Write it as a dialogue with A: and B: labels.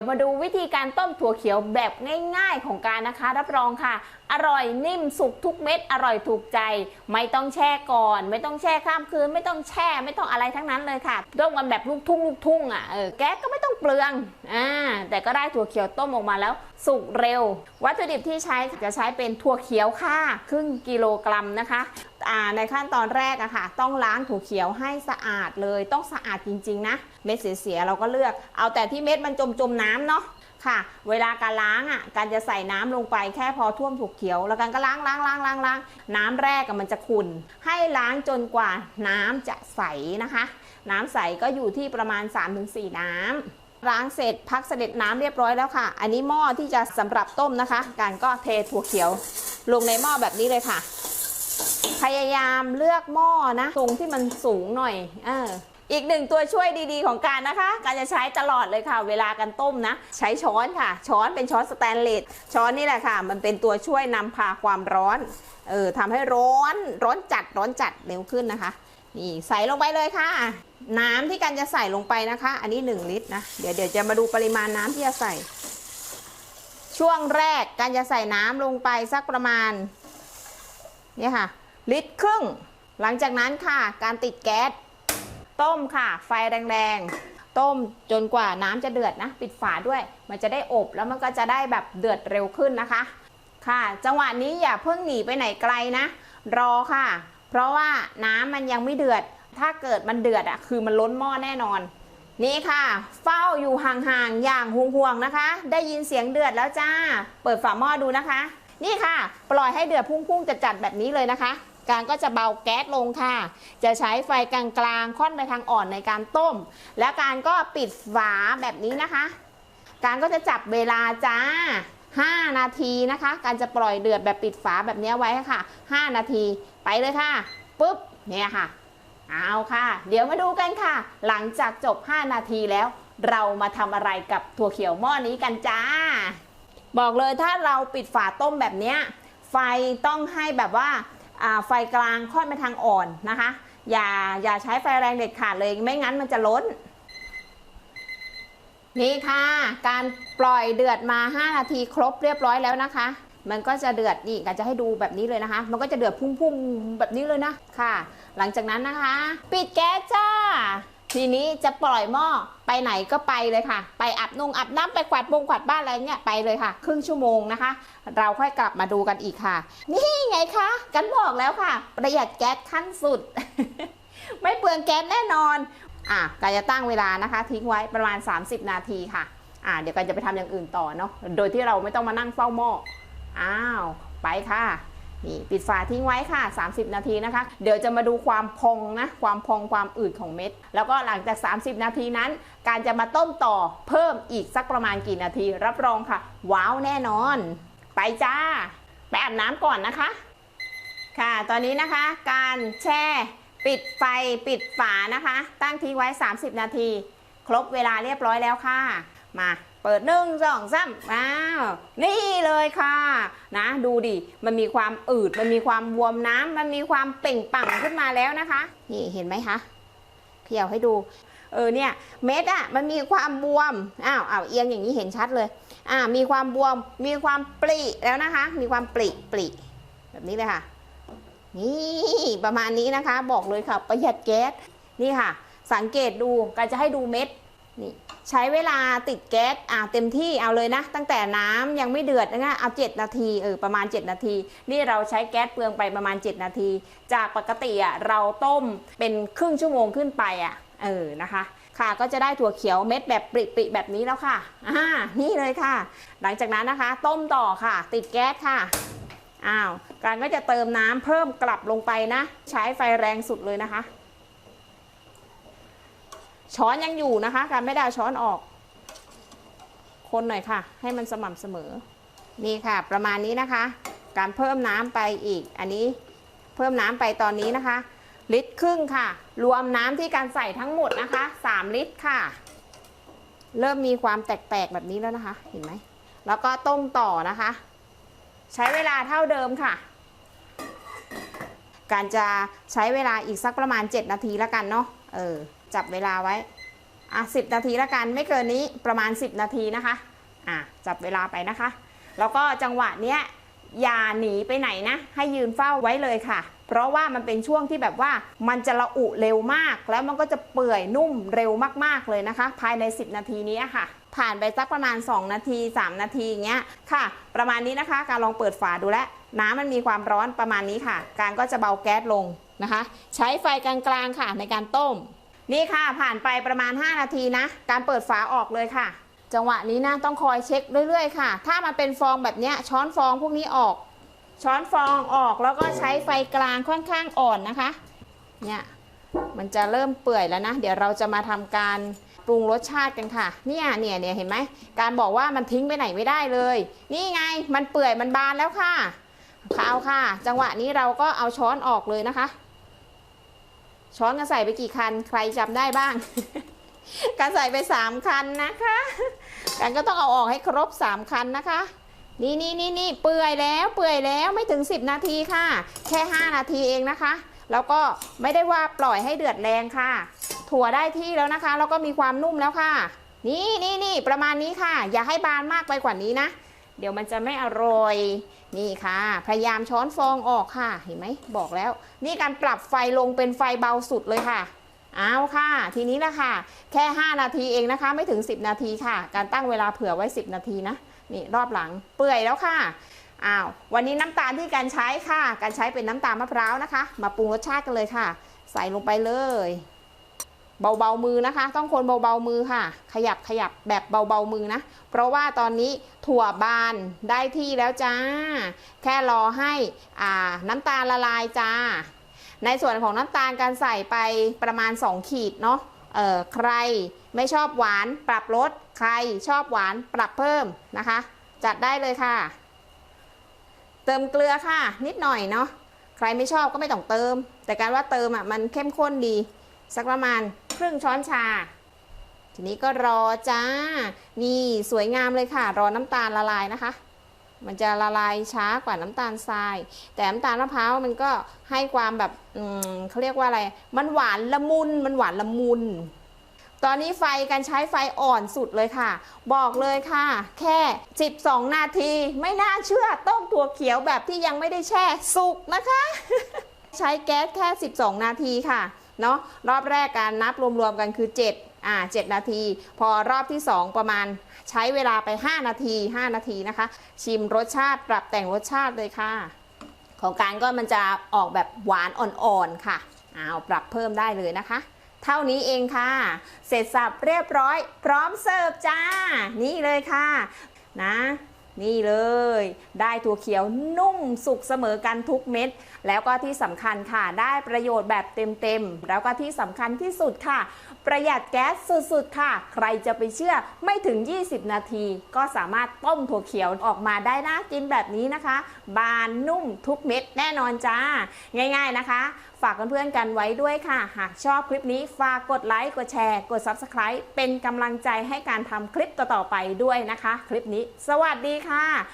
A: มาดูวิธีการต้มถั่วเขียวแบบง่าย ๆ ของการนะคะ รับรองค่ะ อร่อยนิ่มสุกทุกเม็ด อร่อยถูกใจ ไม่ต้องแช่ก่อน ไม่ต้องแช่ข้ามคืน ไม่ต้องแช่ไม่ต้องอะไรทั้งนั้นเลยค่ะต้มกันแบบลูกทุ่งลูกทุ่งอะเออแก๊สก็ไม่ต้องเปลืองอ่าแต่ก็ได้ถั่วเขียวต้มออกมาแล้วสุกเร็ว วัตถุดิบที่ใช้จะใช้เป็นถั่วเขียวค่ะครึ่งกิโลกรัมนะคะอ่าในขั้นตอนแรกอะค่ะ ต้องล้างถั่วเขียวให้สะอาดเลยต้องสะอาดจริง ๆ นะเม็ดเสียๆเราก็เลือก เอาแต่ที่เม็ดมันจมจมๆน้ำเนาะค่ะ เวลาการล้างอะการจะใส่น้ำลงไปแค่พอท่วมถั่วเขียว แล้วกันก็ล้างล้างล้างล้างล้างน้ำแรกมันจะขุ่นให้ล้างจนกว่าน้ำจะใสนะคะ น้ำใสก็อยู่ที่ประมาณ 3-4 น้ำล้างเสร็จพักเสด็จน้ำเรียบร้อยแล้วค่ะ อันนี้หม้อที่จะสำหรับต้มนะคะ การก็เทถั่วเขียวลงในหม้อแบบนี้เลยค่ะ พยายามเลือกหม้อนะตรงที่มันสูงหน่อย เออ อีกหนึ่งตัวช่วยดีๆของการนะคะ การจะใช้ตลอดเลยค่ะ เวลาการต้มนะ ใช้ช้อนค่ะ ช้อนเป็นช้อนสแตนเลสช้อนนี่แหละค่ะ มันเป็นตัวช่วยนำพาความร้อนเออทำให้ร้อนร้อนจัดร้อนจัดเร็วขึ้นนะคะ นี่ใส่ลงไปเลยค่ะ น้ำที่กันจะใส่ลงไปนะคะ อันนี้ 1 ลิตรนะเดี๋ยวเดี๋ยวจะมาดูปริมาณน้ำที่จะใส่ ช่วงแรกการจะใส่น้ำลงไปสักประมาณเนี่ยค่ะ ลิตรครึ่ง หลังจากนั้นค่ะ การติดแก๊ส ต้มค่ะ ไฟแรงๆ ต้มจนกว่าน้ำจะเดือดนะ ปิดฝาด้วย มันจะได้อบแล้วมันก็จะได้แบบเดือดเร็วขึ้นนะคะ ค่ะ จังหวะนี้อย่าเพิ่งหนีไปไหนไกลนะ รอค่ะ เพราะว่าน้ำมันยังไม่เดือด ถ้าเกิดมันเดือดอะคือมันล้นหม้อแน่นอน นี่ค่ะ เฝ้าอยู่ห่างๆอย่างห่วงๆนะคะ ได้ยินเสียงเดือดแล้วจ้า เปิดฝาหม้อดูนะคะ นี่ค่ะ ปล่อยให้เดือดพุ่งๆจัดๆแบบนี้เลยนะคะ การก็จะเบาแก๊สลงค่ะ จะใช้ไฟกลางๆ ค่อนไปทางอ่อนในการต้ม แล้วการก็ปิดฝาแบบนี้นะคะ การก็จะจับเวลาจ้า 5 นาทีนะคะ การจะปล่อยเดือดแบบปิดฝาแบบนี้ไว้ค่ะ 5 นาทีไปเลยค่ะปุ๊บเนี่ยค่ะ เอาค่ะ เดี๋ยวมาดูกันค่ะ หลังจากจบ 5 นาทีแล้ว เรามาทำอะไรกับถั่วเขียวหม้อนี้กันจ้า บอกเลยถ้าเราปิดฝาต้มแบบนี้ไฟต้องให้แบบว่า ไฟกลางค่อยไปทางอ่อนนะคะ อย่าอย่าใช้ไฟแรงเด็ดขาดเลยไม่งั้นมันจะล้น นี่ค่ะ การปล่อยเดือดมา 5 นาทีครบเรียบร้อยแล้วนะคะ มันก็จะเดือดนี่กันจะให้ดูแบบนี้เลยนะคะ มันก็จะเดือดพุ่งๆแบบนี้เลยนะค่ะ หลังจากนั้นนะคะ ปิดแก๊สจ้า ทีนี้จะปล่อยหม้อไปไหนก็ไปเลยค่ะ ไปอาบนงอาบน้ำไปกวาดบงกวาดบ้านอะไรเงี้ยไปเลยค่ะ ครึ่งชั่วโมงนะคะ เราค่อยกลับมาดูกันอีกค่ะ นี่ไงคะกันบอกแล้วค่ะ ประหยัดแก๊สขั้นสุด ไม่เปลืองแก๊สแน่นอนอะการจะตั้งเวลานะคะ ทิ้งไว้ประมาณ 30 นาทีค่ะอะเดี๋ยวกันจะไปทำอย่างอื่นต่อเนาะโดยที่เราไม่ต้องมานั่งเฝ้าหม้ออ้าวไปค่ะ นี่ปิดฝาทิ้งไว้ค่ะ 30 นาทีนะคะ เดี๋ยวจะมาดูความพองนะ ความพองความอืดของเม็ด แล้วก็หลังจาก 30 นาทีนั้น การจะมาต้มต่อเพิ่มอีกสักประมาณกี่นาที รับรองค่ะ ว้าวแน่นอน ไปจ้า ไปอาบน้ำก่อนนะคะ ค่ะ ตอนนี้นะคะ การแช่ปิดไฟปิดฝานะคะ ตั้งทิ้งไว้ 30 นาที ครบเวลาเรียบร้อยแล้วค่ะ มา ปิดหนึ่งสองสามว้าวนี่เลยค่ะนะ ดูดิมันมีความอืดมันมีความบวมน้ำมันมีความเปล่งปังขึ้นมาแล้วนะคะนี่เห็นไหมคะเขี่ยวให้ดูเออเนี่ยเม็ดอะมันมีความบวมอ้าวอ้าวเอียงอย่างนี้เห็นชัดเลยอ่ามีความบวมมีความปริแล้วนะคะ มีความปริปริแบบนี้เลยค่ะ นี่ประมาณนี้นะคะ บอกเลยค่ะ ประหยัดแก๊สนี่ค่ะ สังเกตดูการจะให้ดูเม็ด นี่ใช้เวลาติดแก๊สอ่าเต็มที่เอาเลยนะ ตั้งแต่น้ำยังไม่เดือดนะเอา 7 นาทีเออประมาณ 7 นาที นี่เราใช้แก๊สเปลืองไปประมาณ 7 นาที จากปกติอะเราต้มเป็นครึ่งชั่วโมงขึ้นไปอะเออนะคะ ค่ะก็จะได้ถั่วเขียวเม็ดแบบปริๆแบบนี้แล้วค่ะอ่านี่เลยค่ะ หลังจากนั้นนะคะ ต้มต่อค่ะ ติดแก๊สค่ะอ้าวการก็จะเติมน้ำเพิ่มกลับลงไปนะ ใช้ไฟแรงสุดเลยนะคะ ช้อนยังอยู่นะคะการไม่ได้ช้อนออก คนหน่อยค่ะ ให้มันสม่ำเสมอ นี่ค่ะ ประมาณนี้นะคะ การเพิ่มน้ำไปอีก อันนี้เพิ่มน้ำไปตอนนี้นะคะ ลิตรครึ่งค่ะ รวมน้ำที่การใส่ทั้งหมดนะคะ 3 ลิตรค่ะ เริ่มมีความแตกๆแบบนี้แล้วนะคะ เห็นไหมแล้วก็ต้มต่อนะคะ ใช้เวลาเท่าเดิมค่ะการจะใช้เวลาอีกสักประมาณ 7 นาทีแล้วกันเนาะ เออ จับเวลาไว้ อะสินาทีละกันไม่เกินนี้ประมาณ 10 นาทีนะคะ อะจับเวลาไปนะคะ แล้วก็จังหวะเนี้ยอย่าหนีไปไหนนะ ให้ยืนเฝ้าไว้เลยค่ะ เพราะว่ามันเป็นช่วงที่แบบว่ามันจะระอุเร็วมาก แล้วมันก็จะเปื่อยนุ่มเร็วมากๆเลยนะคะ ภายใน 10 นาทีนี้ค่ะ ผ่านไปสักประมาณ 2 นาที 3 นาทีอย่างเงี้ยค่ะ ประมาณนี้นะคะ การลองเปิดฝาดูแลน้ำมันมีความร้อนประมาณนี้ค่ะ การก็จะเบาแก๊สลงนะคะ ใช้ไฟกลางๆค่ะในการต้ม นี่ค่ะผ่านไปประมาณ 5 นาทีนะ การเปิดฝาออกเลยค่ะ จังหวะนี้นะต้องคอยเช็คเรื่อยๆค่ะ ถ้ามันเป็นฟองแบบนี้ช้อนฟองพวกนี้ออก ช้อนฟองออกแล้วก็ใช้ไฟกลางค่อนข้างอ่อนนะคะ เนี่ยมันจะเริ่มเปื่อยแล้วนะ เดี๋ยวเราจะมาทำการปรุงรสชาติกันค่ะ เนี่ยเนี่ยเนี่ยเห็นไหม การบอกว่ามันทิ้งไปไหนไม่ได้เลย นี่ไงมันเปื่อยมันบานแล้วค่ะขาวค่ะ จังหวะนี้เราก็เอาช้อนออกเลยนะคะ ช้อนกันใส่ไปกี่คัน ใครจำได้บ้างการใส่ไปสามคันนะคะการก็ต้องเอาออกให้ครบสามคันนะคะ นี่นี่นี่นี่เปื่อยแล้วเปื่อยแล้วไม่ถึง 10 นาทีค่ะ แค่ 5 นาทีเองนะคะ แล้วก็ไม่ได้ว่าปล่อยให้เดือดแรงค่ะ ถั่วได้ที่แล้วนะคะ แล้วก็มีความนุ่มแล้วค่ะ นี่นี่นี่ประมาณนี้ค่ะ อย่าให้บานมากไปกว่านี้นะ เดี๋ยวมันจะไม่อร่อย นี่ค่ะ พยายามช้อนฟองออกค่ะ เห็นไหมบอกแล้ว นี่การปรับไฟลงเป็นไฟเบาสุดเลยค่ะ เอาค่ะ ทีนี้ละค่ะ แค่ 5 นาทีเองนะคะ ไม่ถึง 10 นาทีค่ะ การตั้งเวลาเผื่อไว้ 10 นาทีนะ นี่รอบหลังเปื่อยแล้วค่ะอ้าววันนี้น้ำตาลที่การใช้ค่ะ การใช้เป็นน้ำตาลมะพร้าวนะคะ มาปรุงรสชาติกันเลยค่ะ ใส่ลงไปเลย เบาๆมือนะคะ ต้องคนเบาๆมือค่ะ ขยับขยับแบบเบาๆมือนะ เพราะว่าตอนนี้ถั่วบานได้ที่แล้วจ้า แค่รอให้อ่าน้ำตาลละลายจ้า ในส่วนของน้ำตาลการใส่ไปประมาณ 2 ขีดเนาะเอ่อใครไม่ชอบหวานปรับลด ใครชอบหวานปรับเพิ่มนะคะ จัดได้เลยค่ะ เติมเกลือค่ะ นิดหน่อยเนาะใครไม่ชอบก็ไม่ต้องเติม แต่การว่าเติมอะมันเข้มข้นดีสักประมาณ ครึ่งช้อนชา ทีนี้ก็รอจ้า นี่สวยงามเลยค่ะ รอน้ำตาลละลายนะคะ มันจะละลายช้ากว่าน้ำตาลทราย แต่น้ำตาลมะพร้าวมันก็ให้ความแบบอืมเขาเรียกว่าอะไร มันหวานละมุน มันหวานละมุน ตอนนี้ไฟการใช้ไฟอ่อนสุดเลยค่ะ บอกเลยค่ะ แค่ 12 นาที ไม่น่าเชื่อต้มถั่วเขียวแบบที่ยังไม่ได้แช่สุกนะคะ ใช้แก๊สแค่ 12 นาทีค่ะ เนาะรอบแรกการนับรวมๆกันคือ 7 อ่า 7 นาที พอรอบที่ 2 ประมาณใช้เวลาไป 5 นาที 5 นาทีนะคะ ชิมรสชาติปรับแต่งรสชาติเลยค่ะ ของการก็มันจะออกแบบหวานอ่อนๆค่ะอ้าวปรับเพิ่มได้เลยนะคะ เท่านี้เองค่ะ เสร็จสับเรียบร้อย พร้อมเสิร์ฟจ้า นี่เลยค่ะ นะ นี่เลย ได้ถั่วเขียวนุ่มสุกเสมอกันทุกเม็ด แล้วก็ที่สำคัญค่ะ ได้ประโยชน์แบบเต็มๆ แล้วก็ที่สำคัญที่สุดค่ะ ประหยัดแก๊สสุดๆ ค่ะ ใครจะไปเชื่อไม่ถึง 20 นาที ก็สามารถต้มถั่วเขียวออกมาได้น่ากินแบบนี้นะคะ บานนุ่มทุกเม็ดแน่นอนจ้า ง่าย ๆนะคะฝากเพื่อนๆกันไว้ด้วยค่ะ หากชอบคลิปนี้ฝากกดไลค์ กดแชร์ กด Subscribe เป็นกำลังใจให้การทำคลิปต่อๆไปด้วยนะคะ คลิปนี้ สวัสดีค่ะ